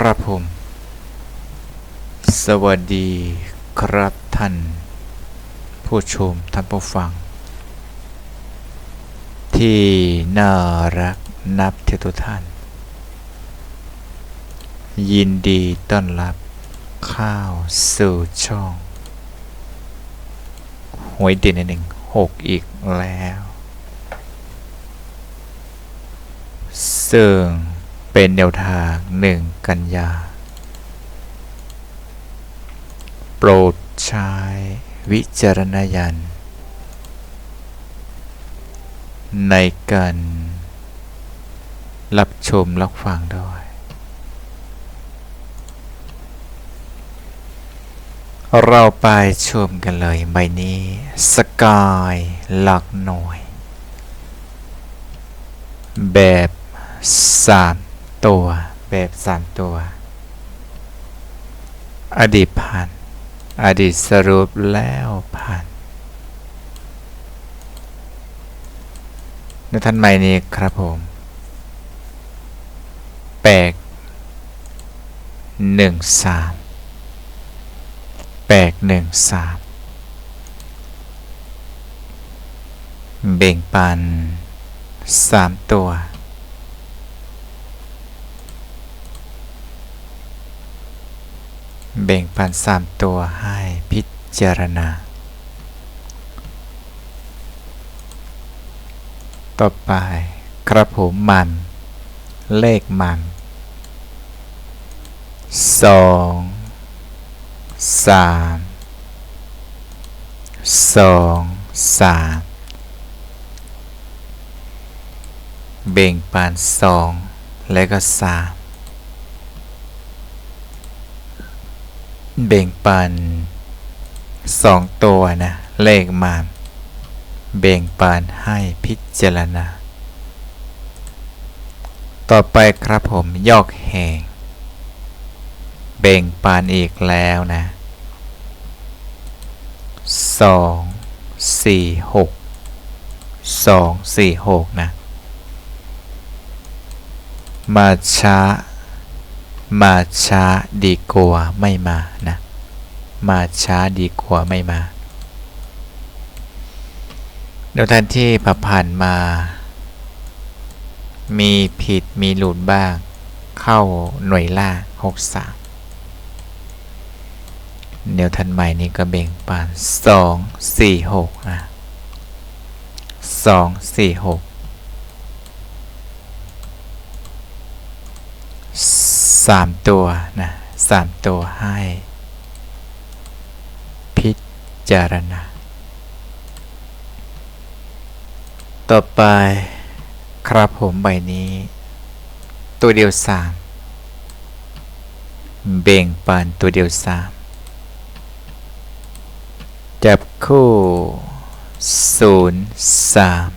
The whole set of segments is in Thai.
ครับผม สวัสดีครับท่าน ผู้ชมท่านผู้ฟัง ที่น่ารักนับเทอทุกท่าน ยินดีต้อนรับข้าวสู่ช่องหวยเด่นหนึ่งหกอีกแล้ว ซึ่ง เป็นแนวทางหนึ่งกันยา โปรดใช้วิจารณญาณในการรับชมรับฟังด้วย เราไปชมกันเลยใบนี้สกายหลักหน่วย แบบสาม ตัว แบบสามตัว อดีตผ่าน อดีตสรุปแล้วผ่านในท่านใหม่นี้ครับผมแปกหนึ่งสามแปกหนึ่งสามเบ่งปันสามตัว เบ่งปันสามตัวให้พิจารณา ต่อไปครับผมมัน เลขมันสองสามสองสามเบ่งปานสองและก็สาม เบ่งปันสองตัวนะ เลขมันเบ่งปานให้พิจารณา ต่อไปครับผมยอกแหงเบ่งปานอีกแล้วนะสองสี่หกสองสี่หกนะ มาช้า มาช้าดีกว่าไม่มานะมาช้าดีกว่าไม่มาเดี๋ยวท่านที่ผ่านมา มีผิดมีหลุดบ้าง เข้าหน่วยล่าหกสามเดี๋ยวทันใหม่นี้ก็เบ่งปานสองสี่หกนะสองสี่หก สามตัวนะสามตัวให้ พิจารณา ต่อไปครับผมใบนี้ ตัวเดียวสามเบ่งปานตัวเดียวสามจับคู่ศูนย์สาม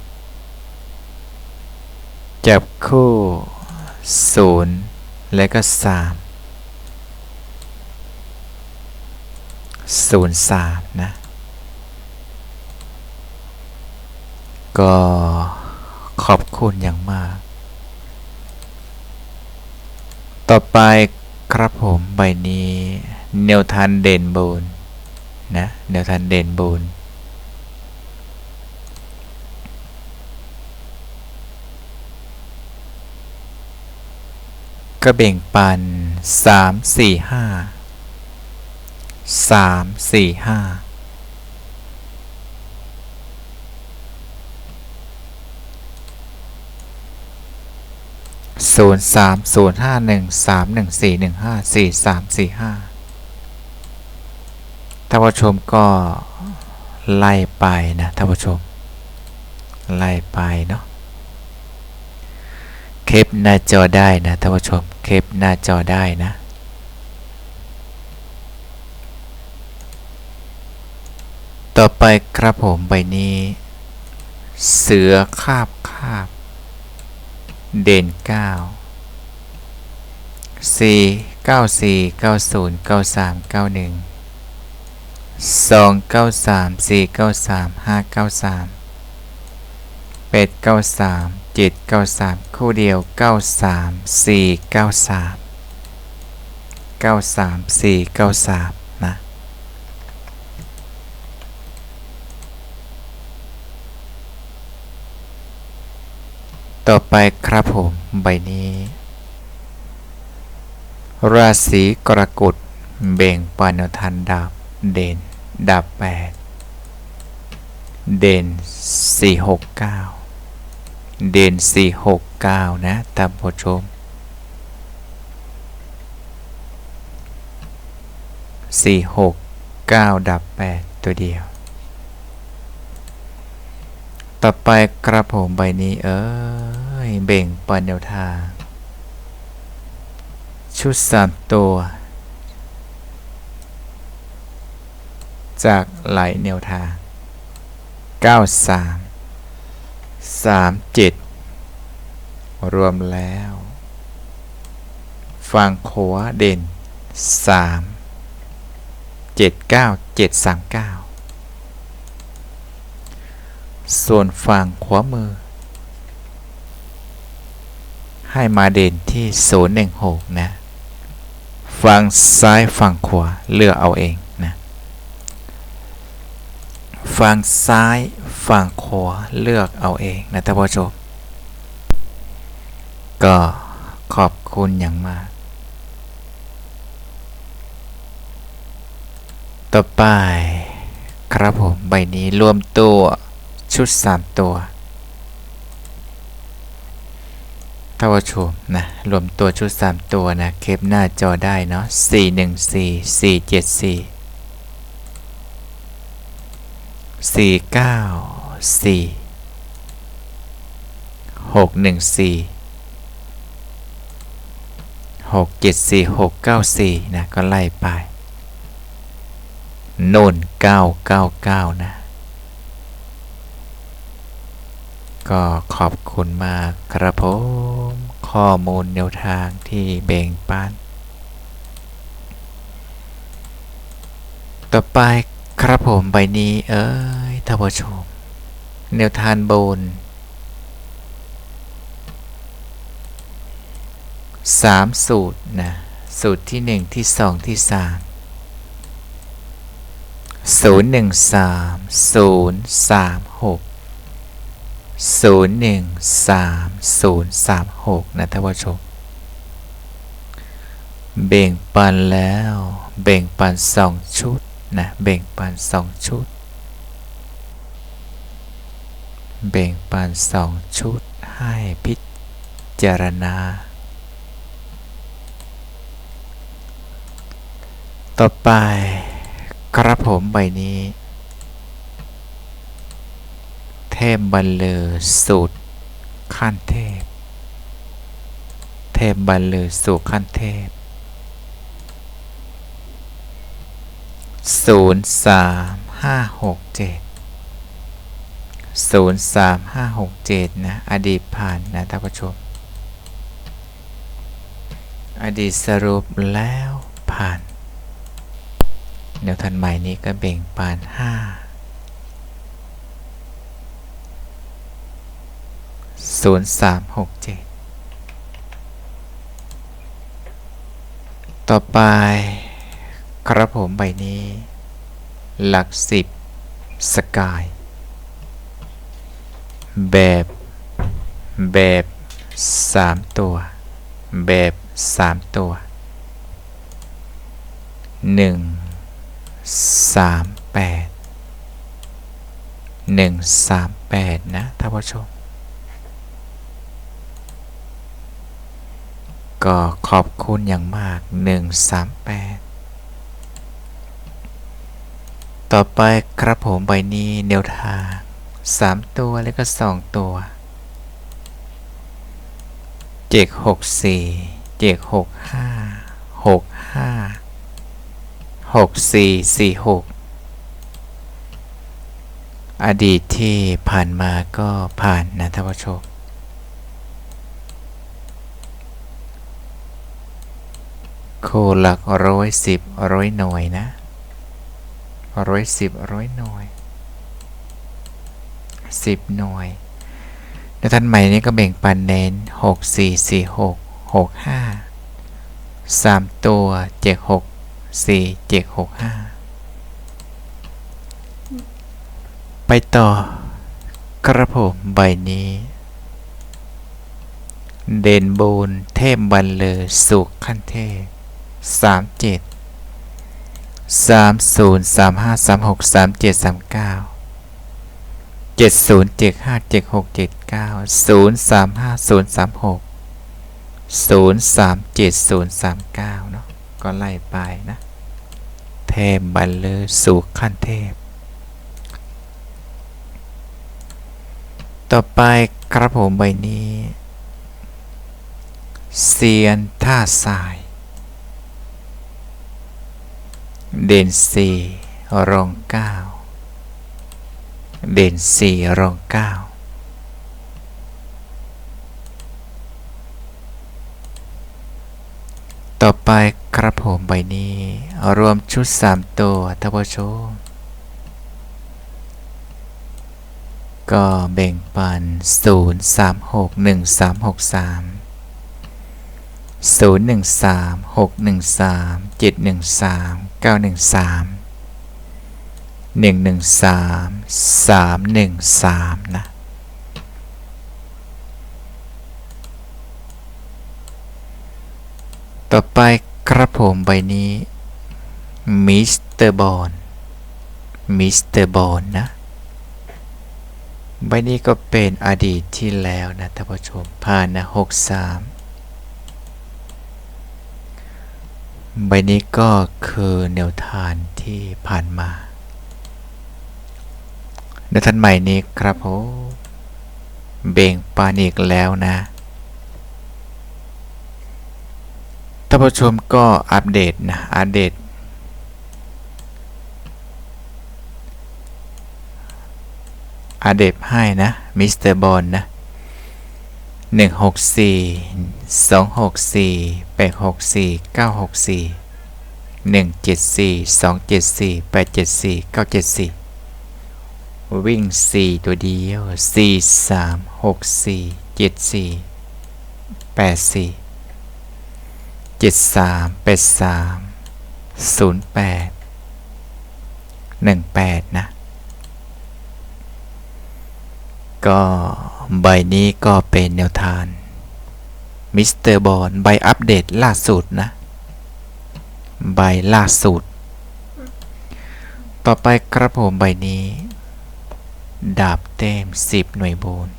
จับคู่ศูนย์ และก็สามศูนย์สามนะ ก็ขอบคุณอย่างมาก ต่อไปครับผมใบนี้เนวทันเด่นบูนนะเนวทันเด่นบูน ก็เบ่งปันสามสี่ห้าสามสี่ห้าศูนย์สามศูนย์ห้าหนึ่งสามหนึ่งสี่หนึ่งห้าสี่สามสี่ห้าท่านผู้ชมก็ไล่ไปนะท่านผู้ชม ไล่ไปเนาะ เคปหน้าจอได้นะท่านผู้ชมเคปหน้าจอได้นะต่อไปครับผมใบนี้ เสือคาบคาบ เด่นเก้าสี่เก้าสี่เก้าศูนย์เก้าสามเก้าหนึ่งสองเก้าสามคู่เดียวเก้าสามสี่เก้าสามเก้าสามสี่เก้าสามนะ ต่อไปครับผมใบนี้ ราศีกรกฎเบ่งปานทันดาบเด่นดาบแปดเด่นสี่หก เด่นสี่หกเก้านะตาผู้ชมสี่หกเก้าดับแปดตัวเดียว ต่อไปกระผมใบนี้เอ้ย เบ่งปันแนวทาง ชุดสามตัว จากหลายแนวทาง 93 37รวมแล้ว ฝั่งขวาเด่น3 79 739ส่วนฝั่งขวามือ ให้มาเด่นที่016นะ ฝั่งซ้ายฝั่งขวาเลือกเอาเองนะ ฝั่งซ้าย ฝั่งขวาเลือกเอาเองนะท่านผู้ชมก็ขอบคุณอย่างมาก ต่อไป ครับผม ใบนี้รวมตัวชุด 3 ตัวท่านผู้ชมนะ รวมตัวชุด 3 ตัวนะ เคปหน้าจอได้เนาะ414 474สี่เก้า สี่หกหนึ่งสี่หกเจ็ดสี่หกเก้าสี่นะก็ไล่ไปโน่นเก้าเก้าเก้านะ ก็ขอบคุณมากครับผมข้อมูลแนวทางที่แบ่งปันต่อไปครับผมใบนี้เอ้ยท่านผู้ชม แนวทานโบนสามสูตรนะ สูตรที่หนึ่งที่สองที่สามศูนย์หนึ่งสามศูนย์สามหกศูนย์หนึ่งสามศูนย์สามหกนะท่านผู้ชม เบ่งปันแล้ว เบ่งปันสองชุดนะแบ่งปันสองชุด แบ่งปันสองชุดให้พิจารณา ต่อไปกระผมใบนี้ เทพบันเลอสูตรขั้นเทพ เทพบันเลอสูตรขั้นเทพศูนย์สา มห้าหกเจ็ดศูนย์สามห้าหกเจ็ดนะ อดีตผ่านนะท่านผู้ชม อดีตสรุปแล้วผ่าน เดี๋ยวทันใหม่นี้ก็เบ่งปานห้าศูนย์สามหกเจ็ดต่อไป ครับผมใบนี้ หลักสิบสกาย แบบแบบสามตัวแบบสามตัวหนึ่งสามแปดหนึ่งสามแปดนะท่านผู้ชม ก็ขอบคุณอย่างมากหนึ่งสามแปดต่อไปครับผมใบนี้แนวทาง สามตัวแล้วก็สองตัวเจ็กหกสี่เจ็กหกห้าหกห้าหกสี่สี่หกอดีตที่ผ่านมาก็ผ่านนะท่านผู้ชมโคหลักร้อยสิบร้อยหน่วยนะร้อยสิบร้อยหน่วย สิบหน่วยในท่านใหม่นี้ก็แบ่งปันเน้นหกสี่สี่หกหกห้าสามตัวเจ็ดหกสี่เจ็ดหกห้าไปต่อกระผมใบนี้ เด่นบูนเทพบันเลอสุขขั้นเทพสามเจ็ดสามศูนย์สามห้าสามหกสามเจ็ดสามเก้า เจ็ดศูนย์เจ็ดห้าเจ็ดหกเจ็ดเก้าศูนย์สามห้าศูนย์สามหกศูนย์สามเจ็ดศูนย์สามเก้าเนาะก็ไล่ไปนะ เทพบันเลอสุขขั้นเทพ ต่อไปกระผมใบนี้เซียนท่าทราย เด่นสี่รองเก้า เด่นสี่รองเก้าต่อไปกระผมใบนี้ รวมชุดสามตัวท่านผู้ชมก็แบ่งปัน 0 3 6 1 3 6 3 0 1 3 6 1 3 7 1 3 9 1 3 1 1 3 3 1 3 นะต่อไปกระผมใบนี้มิสเตอร์บอลมิสเตอร์บอลนะ ใบนี้ก็เป็นอดีตที่แล้วนะท่านผู้ชมผ่านนะหกสามใบนี้ก็คือแนวทางที่ผ่านมา แนวทางใหม่นี้ครับผมเบ่งปานอีกแล้วนะท่านผู้ชมก็อัปเดตนะ อัปเดตอาเดบให้นะ มิสเตอร์บอลนะหนึ่งหกสี่สองหกสี่แปดหกสี่เก้าหกสี่หนึ่งเจ็ดสี่สองเจ็ดสี่แปดเจ็ดสี่เก้าเจ็ดสี่ วิ่งสี่ตัวเดียวสี่สามหกสี่เจ็ดสี่แปดสี่เจ็ดสามแปดสามศูนย์แปดหนึ่งแปดนะ ก็ใบนี้ก็เป็นแนวทางมิสเตอร์บอลใบอัปเดตล่าสุดนะ ใบล่าสุด ต่อไปกระผมใบนี้ ดาบเต็มสิบหน่วยโบน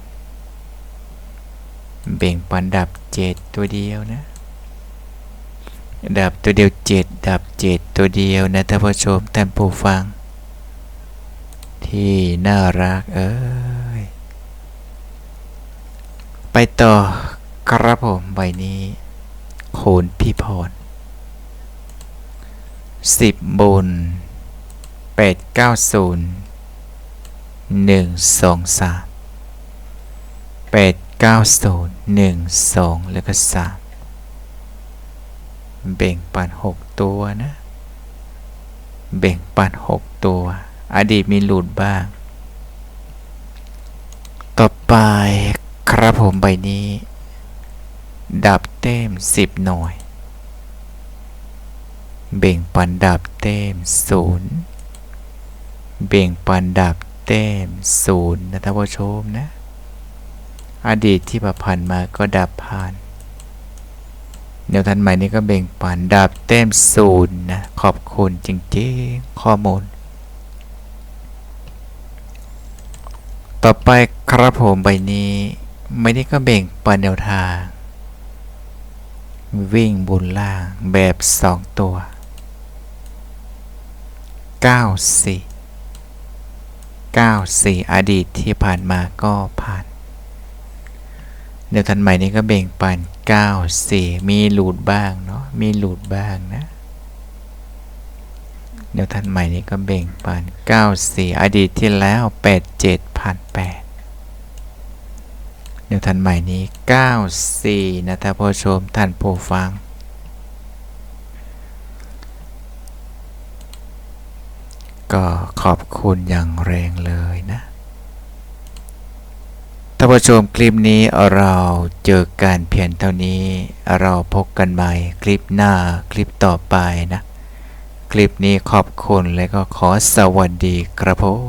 เบ่งปันดาบเจ็ดตัวเดียวนะ ดาบตัวเดียวเจ็ดดาบเจ็ดตัวเดียวนะท่านผู้ชมท่านผู้ฟัง ที่น่ารักเอ้ย ไปต่อกระผมใบนี้โขนพี่พรสิบบนแปดเก้าศูนย์ หนึ่งสองสามแปดเก้าศูนย์หนึ่งสองแล้วก็สามเบ่งปันหกตัวนะ เบ่งปันหกตัว อดีตมีหลุดบ้าง ต่อไปครับผมใบนี้ ดับเต็มสิบหน่วย เบ่งปันดับเต็มศูนย์เบ่งปันดับ เต็มศูนย์นะท่านผู้ชมนะ อดีตที่ประพันมาก็ดับผ่านแนวทันใหม่นี้ก็เบ่งปันดับเต็มศูนย์นะขอบคุณจริงๆข้อมูล ต่อไปครับผมใบนี้ไม่ได้ก็เบ่งปันแนวทาง วิ่งบนล่างแบบ 2 ตัว 94 94 อดีตที่ผ่านมาก็ผ่าน เดี๋ยวทันใหม่นี้ก็เบ่งปัน 94 มีหลุดบ้างเนาะ มีหลุดบ้างนะ เดี๋ยวทันใหม่นี้ก็เบ่งปัน 94 อดีตที่แล้ว 87 ผ่าน 8 เดี๋ยวทันใหม่นี้ 94 นะท่านผู้ชมท่านผู้ฟัง ก็ขอบคุณอย่างแรงเลยนะท่านผู้ชมคลิปนี้เราเจอกันเพียงเท่านี้ เราพบกันใหม่คลิปหน้าคลิปต่อไปนะ คลิปนี้ขอบคุณและก็ขอสวัสดีครับผม